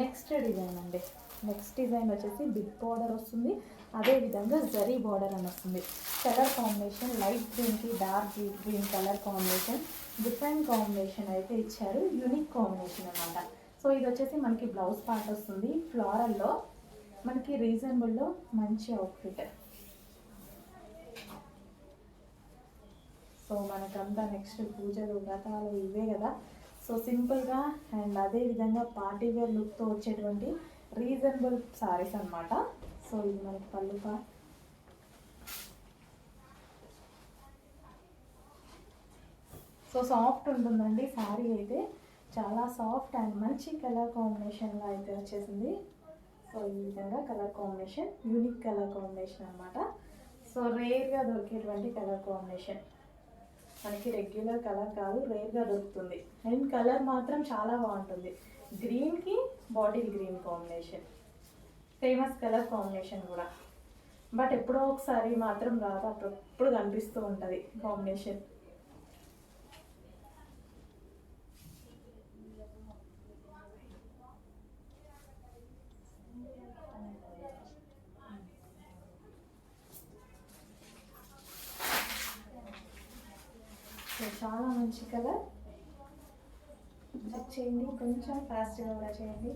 Next design అండి. Next design వచ్చేసి big border వస్తుంది. అదే విధంగా జరీ బార్డర్ అని వస్తుంది. కలర్ కాంబినేషన్ లైట్ గ్రీన్కి dark green colour combination different combination అయితే ఇచ్చారు. యూనిక్ కాంబినేషన్ అనమాట సో ఇది వచ్చేసి మనకి బ్లౌజ్ పార్ట్ వస్తుంది. ఫ్లోరల్లో మనకి రీజనబుల్లో మంచి అవుట్ఫిట్ సో మనకంతా నెక్స్ట్ పూజలు వ్రతాలు ఇవే కదా. సో సింపుల్గా అండ్ అదే విధంగా పార్టీ వేర్ లుక్తో వచ్చేటువంటి రీజనబుల్ సారీస్ అన్నమాట. సో ఇది మనకి పళ్ళు సో సాఫ్ట్ ఉంటుందండి. సారీ అయితే చాలా సాఫ్ట్ అండ్ మంచి కలర్ కాంబినేషన్లో అయితే వచ్చేసింది. సో ఈ విధంగా colour combination unique colour combination అనమాట సో రేర్గా దొరికేటువంటి కలర్ కాంబినేషన్. మనకి రెగ్యులర్ కలర్ కాదు రేర్గా దొరుకుతుంది. అండ్ కలర్ మాత్రం చాలా బాగుంటుంది. గ్రీన్కి bottle green combination famous colour combination కూడా. బట్ ఎప్పుడో ఒకసారి మాత్రం రాదు అప్పుడప్పుడు కనిపిస్తూ ఉంటుంది కాంబినేషన్ చాలా మంచి కలర్ చేయండి కొంచెం ఫాస్ట్గా కూడా చేయండి.